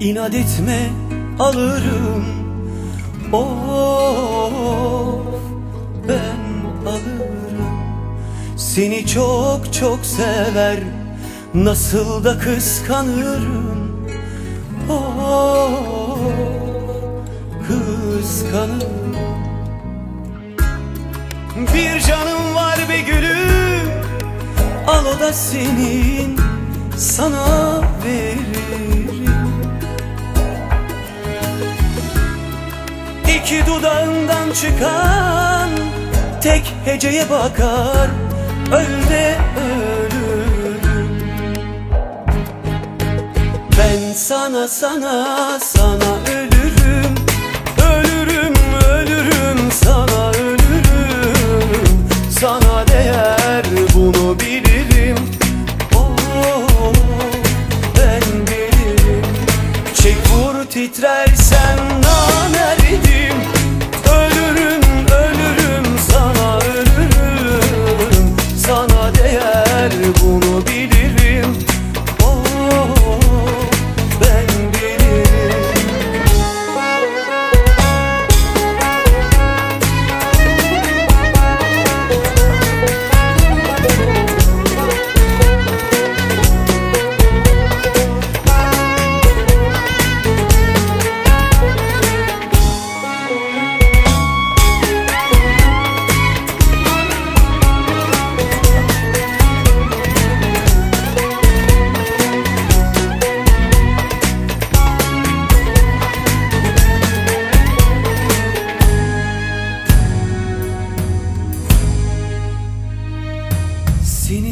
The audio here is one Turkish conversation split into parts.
İnat etme alırım. Of ben alırım. Seni çok çok sever. Nasıl da kıskanırım. Of kıskanırım. Bir canım var be gülüm. Al o da senin Sana veririm. İki dudağından çıkan Tek heceye bakar Öl de ölürüm. Ben sana sana sana titrersem namerdim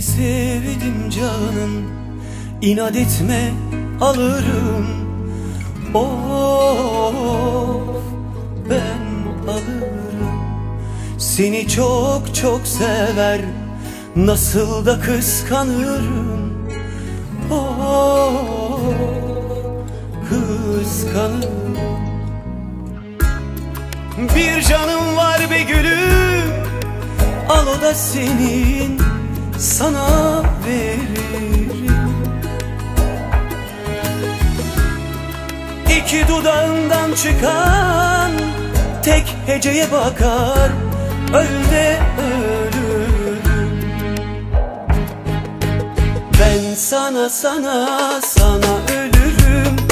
Seni sevdim canım İnat etme alırım. Of ben alırım. Seni çok çok sever Nasıl da kıskanırım. Of kıskanırım. Bir canım var be gülüm Al o da senin sana veririm. İki dudağından çıkan tek heceye bakar Öl de ölürüm. Ben sana sana sana ölürüm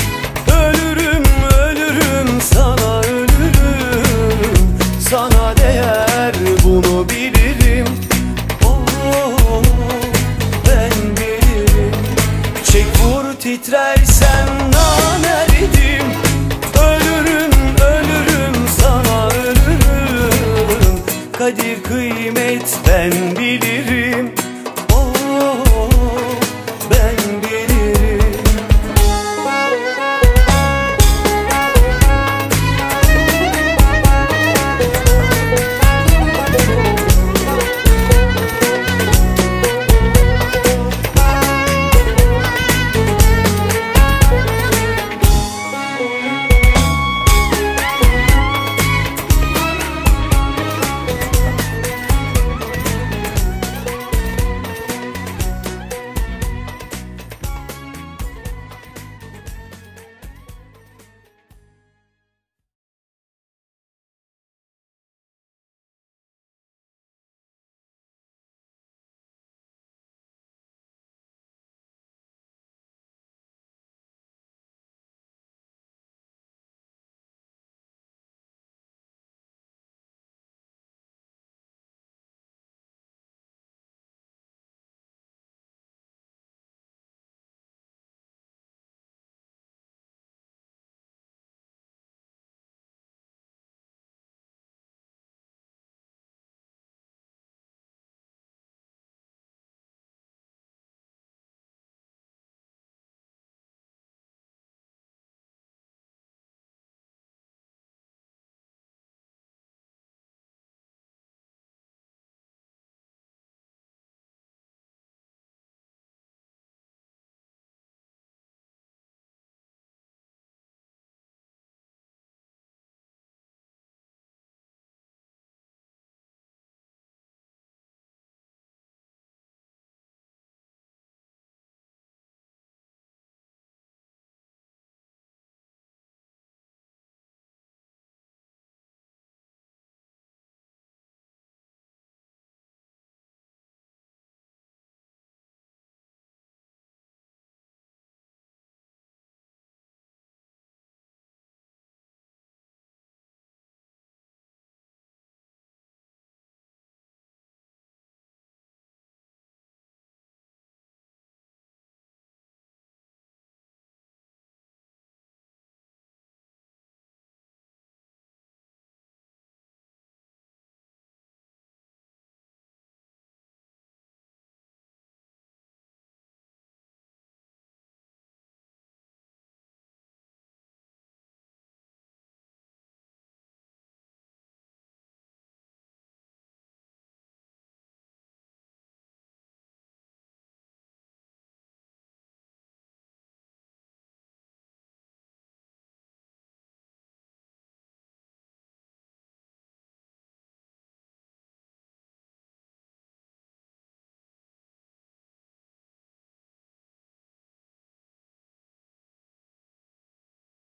Titrersem namerdim Ölürüm ölürüm sana ölürüm. Kadir kıymet ben bilirim